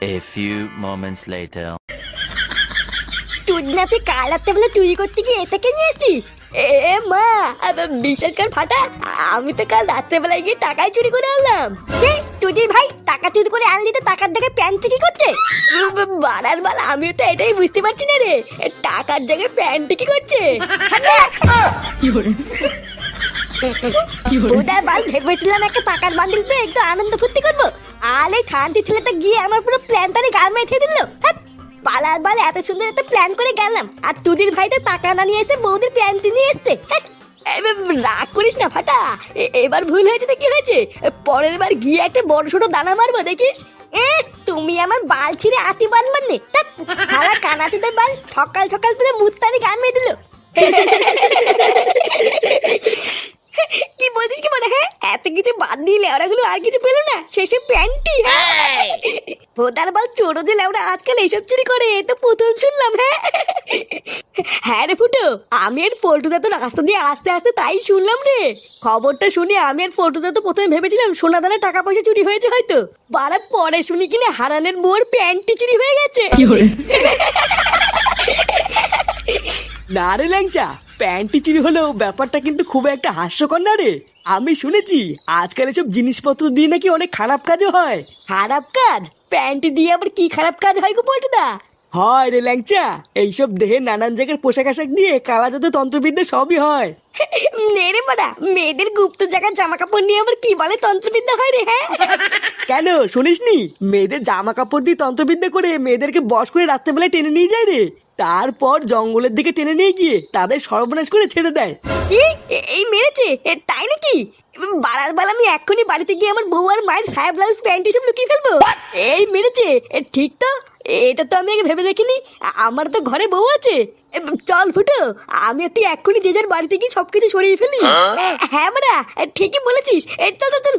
A few moments later. চুদনাতে কাল রাত্রে বেলা চুরি করতে গিয়ে এটাকে নিয়ে এসছিস? এ মা আবার বিশ্বাস কর ফাটা আমি তো কাল রাত্রেবেলায় গিয়ে টাকাই চুরি করে আনলাম। কে তুই ভাই টাকা চুরি করে আনলি তো টাকার দেখে প্যান্ট কি করছে? বাড়ার বাল আমিও তো এটাই বুঝতে পারছি না রে। টাকার জায়গায় প্যান্ট কি করছে? উদয় বাল ভেবেছিলাম একটা টাকার বান্ডিল পেয়ে একটু আনন্দ ফুর্তি করব। আলে খান্তি ছেলেটা গিয়ে আমার পুরো প্ল্যানটারে গাল মেরে দিল। পালার বাল এত সুন্দর একটা প্ল্যান করে গেলাম। আর তুদির ভাই তো টাকা না নিয়ে এসে বৌদির প্ল্যান নিয়ে এসছে। হ্যাঁ, রাগ করিস না ফাটা। এবার ভুল হয়েছে তো কি হয়েছে? পরের বার গিয়ে একটা বড় ছোট দানা মারবো দেখিস? এ তুমি আমার বাল ছিঁড়ে আতি বান মারলে। হালা কানাতে বাল সকাল সকাল তুলে মুত্তানি গান মেয়ে দিল। কি বলছিস কি মানে হ্যাঁ? এত কিছু বাদ দিয়ে লেওড়াগুলো আর কিছু পেল না? শেষে প্যান্টি হ্যাঁ? ভোদার বল চোরো যে লেওড়া আজকাল এইসব চুরি করে এ তো প্রথম শুনলাম হ্যাঁ? হ্যাঁ রে ফুটো আমি আর পল্টুদা তো রাস্তা দিয়ে আস্তে আস্তে তাই শুনলাম রে। খবরটা শুনে আমি আর পল্টুদা তো প্রথমে ভেবেছিলাম সোনা দানা টাকা পয়সা চুরি হয়েছে হয়তো। বারা পরে শুনি কিনা হারানের বোর প্যান্টি চুরি হয়ে গেছে। না রে ল্যাংচা প্যান্টি চুরি হলেও ব্যাপারটা কিন্তু খুব একটা হাস্যকর না রে। আমি শুনেছি আজকাল এসব জিনিসপত্র দিয়ে নাকি অনেক খারাপ কাজও হয়। খারাপ কাজ? প্যান্টি দিয়ে আবার কি খারাপ কাজ হয় গো পল্টুদা? হয় রে ল্যাংচা এইসব দেহে নানান জায়গার পোশাক আশাক দিয়ে কালা জাদু তন্ত্রবিদ্যা সবই হয়। নেড়ে পাড়া মেয়েদের গুপ্ত জায়গার জামা কাপড় নিয়ে আবার কি বলে তন্ত্রবিদ্যা হয় রে হ্যাঁ? কেন শুনিসনি? মেয়েদের জামা কাপড় দিয়ে তন্ত্রবিদ্যা করে মেয়েদেরকে বস করে রাত্রেবেলায় টেনে নিয়ে যায় রে। তারপর জঙ্গলের দিকে টেনে নিয়ে গিয়ে তাদের সর্বনাশ করে ছেড়ে দেয়। কি? এ- এই মেরেছে? এ, তাই নাকি? বাড়ার বেলা আমি এক্ষুনি বাড়িতে গিয়ে আমার বউ আর মায়ের সায়া ব্লাউজ প্যান্ট এসব লুকিয়ে ফেলব। এই মেরেছে। এ, ঠিক তো? এটা তো আমি আগে ভেবে দেখিনি। আ- আমার তো ঘরে বউ আছে। এ, চল ফুটো আমি আর তুই এক্ষুনি যে যার বাড়িতে গিয়ে সবকিছু সরিয়ে ফেলি। এ, হ্যাঁ বাড়া এ, ঠিকই বলেছিস। এ, চল চল, চল।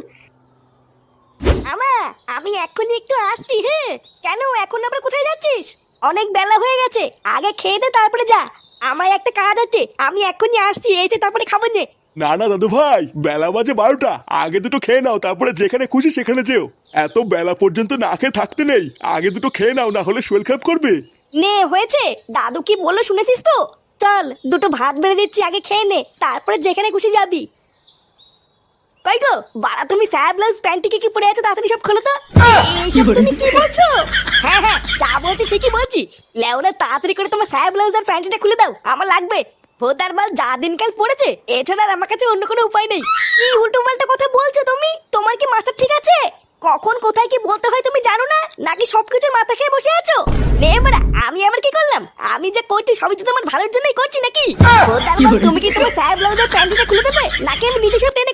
আমা আমি এক্ষুনি একটু আসছি হ্যাঁ? কেন এখন আবার কোথায় যাচ্ছিস? অনেক বেলা হয়ে গেছে। আগে খেয়ে দে তারপরে যা। আমার একটা কাজ আছে আমি এক্ষুনি আসছি এসে তারপরে খাব নে। না না দাদু ভাই বেলা বাজে বারোটা। আগে দুটো খেয়ে নাও তারপরে যেখানে খুশি সেখানে যেও। এত বেলা পর্যন্ত না খেয়ে থাকতে নেই। আগে দুটো খেয়ে নাও না হলে শরীর খারাপ করবে। নে হয়েছে। দাদু কি বলল শুনেছিস তো? চল দুটো ভাত বেড়ে দিচ্ছি আগে খেয়ে নে। তারপরে যেখানে খুশি যাবি। গো বাড়া তুমি স্যার ব্লাউজ প্যান্টিকে কি পরে আছো তাড়াতাড়ি সব খোলো তো। এইসব তুমি কি বলছো? হ্যাঁ হ্যাঁ যা বলছি ঠিকই বলছি। তাড়াতাড়ি করে তোমার স্যার ব্লাউজ আর প্যান্টিটা খুলে দাও আমার লাগবে। ভোদার বাল যা দিনকাল পড়েছে এছাড়া আর আমার কাছে অন্য কোনো উপায় নেই। কি উল্টো পাল্টা কথা বলছো তুমি? তোমার কি মাথা ঠিক আছে? কখন কোথায় কি বলতে হয় তুমি জানো না? নাকি সবকিছুর মাথা খেয়ে বসে আছো? নে বাড়া আমি আবার কি করলাম? আমি যা করছি সবই তো তোমার ভালোর জন্যই করছি নাকি? ভোদার বাল, তুমি কি তোমার স্যার ব্লাউজের প্যান্টিটা খুলে দেবে? নাকি আমি নিজে সব টেনে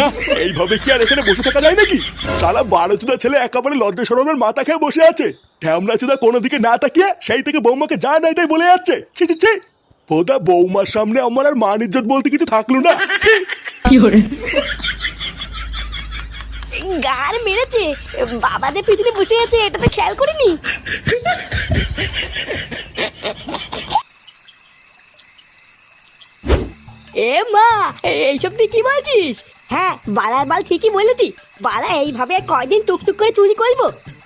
না এইভাবে কি আর এখানে বসে থাকা যায় নাকি? সারা বারো চুদা ছেলে একেবারে লজ্জা সরমের মাথা খেয়ে বসে আছে। ঢ্যামলা চুদা কোনো দিকে না তাকিয়ে সেই থেকে বৌমাকে যা নাই তাই বলে যাচ্ছে। ছি ছি ছি। বোধা বৌমার সামনে আমার আর মান ইজ্জত বলতে কিছু থাকল না। কি ছি গার মেরেছে। বাবা যে পিছনে বসে আছে এটা তো খেয়াল করিনি। এ মা এইসব তুই কি বলছিস? হ্যাঁ বালার বাল ঠিকই বলেছি। বালা এইভাবে কয়দিন টুকটুক করে চুরি করব?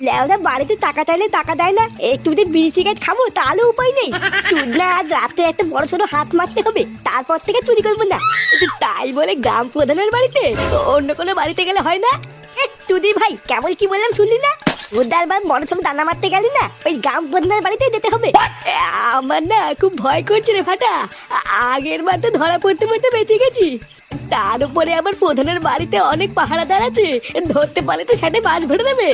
লেওদা বাড়িতে টাকা চাইলে টাকা দেয় না। একটু যদি বিড়ি সিগারেট খাব, তাহলে উপায় নেই। চুদনা আজ রাতে একটা বড় সড়ো হাত মারতে হবে। তারপর থেকে চুরি করব না। তাই বলে গ্রাম প্রধানের বাড়িতে অন্য কোনো বাড়িতে গেলে হয় না? তুদি ভাই কেমন কি বললাম শুনলি না? উদ্ধার বার বড় সড়ো দানা মারতে গেলি না ওই বাড়িতে যেতে হবে। আমার না খুব ভয় করছে রে ফাটা। আগের বার তো ধরা পড়তে পড়তে বেঁচে গেছি। তার উপরে আবার প্রধানের বাড়িতে অনেক পাহারাদার আছে। ধরতে পারলে তো সেটা বাজ ভরে দেবে।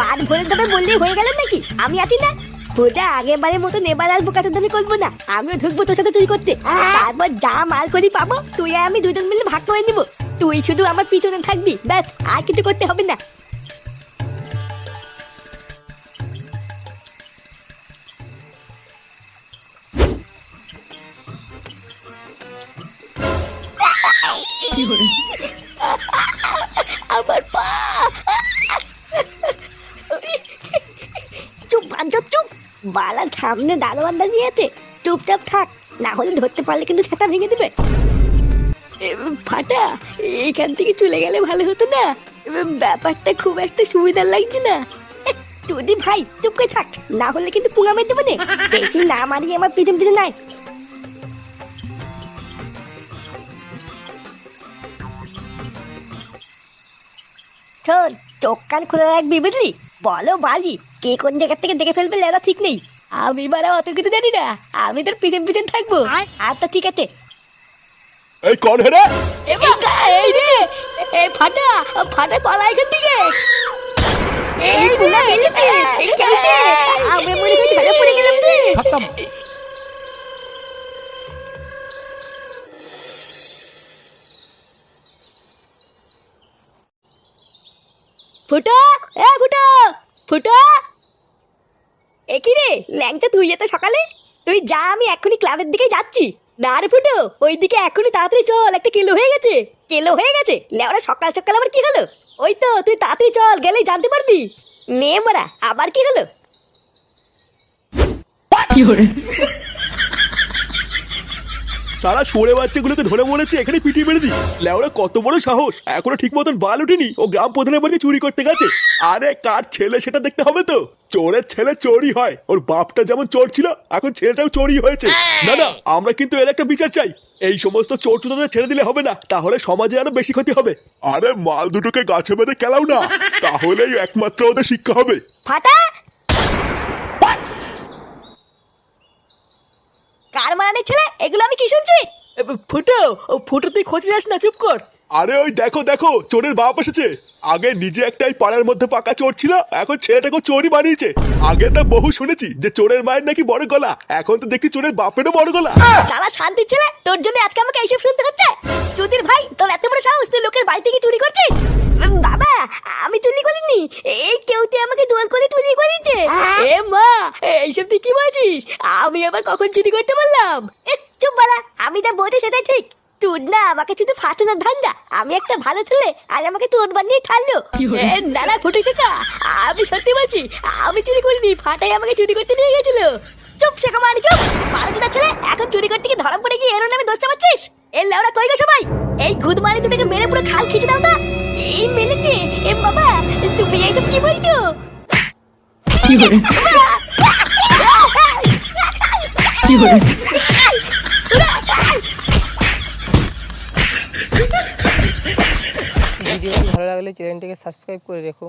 বাজ ভরে দেবে হয়ে গেল নাকি? আমি আছি না। পূজা আগের বারের মতো নেবার আসব কাছে দামি করব না। আমিও ঢুকবো তোর সাথে চুরি করতে। তারপর যা মাল করি পাবো তুই আর আমি দুজন মিলে ভাগ করে নিবো। তুই শুধু আমার পিছনে থাকবি ব্যাস আর কিছু করতে হবে না। আমার পা। চুপ বাঞ্চো চুপ। বালা সামনে দারোয়ান দাঁড়িয়ে আছে। চুপচাপ থাক, না হলে ধরতে পারলে কিন্তু ছাতা ভেঙে দেবে। ফাটা এইখান থেকে চলে গেলে ভালো হতো না। ব্যাপারটা খুব একটা সুবিধার লাগছে না। চুদি ভাই, চুপ করে থাক, না হলে কিন্তু মেরে দেবো নে। দেখি না মারিয়ে আমার পিছন পিছন নাই। শোন চোখ কান খুলে রাখবি বুঝলি? বলো বালি কে কোন জায়গা থেকে দেখে ফেলবে লেলা ঠিক নেই। আমি বারা অত কিছু জানি না আমি তোর পিছন পিছন থাকব। আচ্ছা ঠিক আছে। এই কর হেরে। এ বাবা, এই রে এ ফাটা ফাটা পালা এখান থেকে। এই গেলিতে এই আমি মনে ধরে পড়ে গেলাম রে। ফুটো, এ ফুটো ফুটো। এ কি রে, ল্যাংচা, তুই এত সকালে? তুই যা, আমি এখনই ক্লাবের দিকে যাচ্ছি। না রে ফুটো ওই দিকে এখনই তাড়াতাড়ি চল, একটা কেলো হয়ে গেছে। কেলো হয়ে গেছে? লেওরা সকাল সকাল আবার কি হলো? ওই তো, তুই তাড়াতাড়ি চল, গেলেই জানতে পারবি। নে মারা আবার কি হলো? কি হলো? সারা সরে বাচ্চাগুলোকে ধরে বলেছে এখানে পিটিয়ে মেরে দি লেওরা কত বড় সাহস। এখনও ঠিক মতন বাল উঠেনি ও গ্রাম প্রধানের বাড়িতে চুরি করতে গেছে। আরে কার ছেলে সেটা দেখতে হবে তো? চোরের ছেলে চোরই হয়। ওর বাপটা যেমন চোর ছিল এখন ছেলেটাও চোরই হয়েছে। না না আমরা কিন্তু এর একটা বিচার চাই। এই সমস্ত চোর চুতোদের ছেড়ে দিলে হবে না। তাহলে সমাজে আরও বেশি ক্ষতি হবে। আরে মাল দুটোকে গাছে বেঁধে খেলাও না। তাহলেই একমাত্র ওদের শিক্ষা হবে। ফাটা কার ছেলে? এগুলো আমি কি শুনছি? ফুটো, ও ফুটো তুই খোঁজে যাস না, চুপ কর। আরে ওই দেখো দেখো, চোরের বাপ এসেছে। আগে নিজে একটাই পাড়ার মধ্যে পাকা চোর ছিল, এখন ছেলেটাকে চোরই বানিয়েছে। আগে তো বহু শুনেছি যে চোরের মায়ের নাকি বড় গলা, এখন তো দেখি চোরের বাপেরও বড় গলা। শালা শান্তি ছেলে, তোর জন্য আজকে আমাকে এইসব শুনতে হচ্ছে। চুদির ভাই, তোর এত বড় সাহস, তুই লোকের বাড়ি থেকে চুরি করছিস? বাবা, আমি চুরি করিনি। এই কেউতে আমাকে দোয়াল করে চুরি করেছে। এ মা, এইসব তুই কি বলছিস? আমি আবার কখন চুরি করতে বললাম? চুপ বালা, আমি যা বলছি সেটাই ঠিক। তুই না আমাকে শুধু ফাটানোর ধান্দা আমি একটা ভালো ছেলে আজ আমাকে চোর বানিয়ে এ, না না ফুটে কাকা আমি সত্যি বলছি আমি চুরি করিনি ফাটাই আমাকে চুরি করতে নিয়ে গেছিল। চুপ শেখা মানি চুপ। বারোজনা ছেলে এখন চুরি করতে গিয়ে ধরা পড়ে গিয়ে এর নামে দোষ চাপাচ্ছিস? এর লেওরা কই গো সবাই? এই খুদ মারি দুটাকে মেরে পুরো খাল খিচে দাও তো। এই মেলেতে এ বাবা তুমি এইসব কি বলছো? ভিডিওটি ভালো লাগলে চ্যানেলটিকে সাবস্ক্রাইব করে রেখো।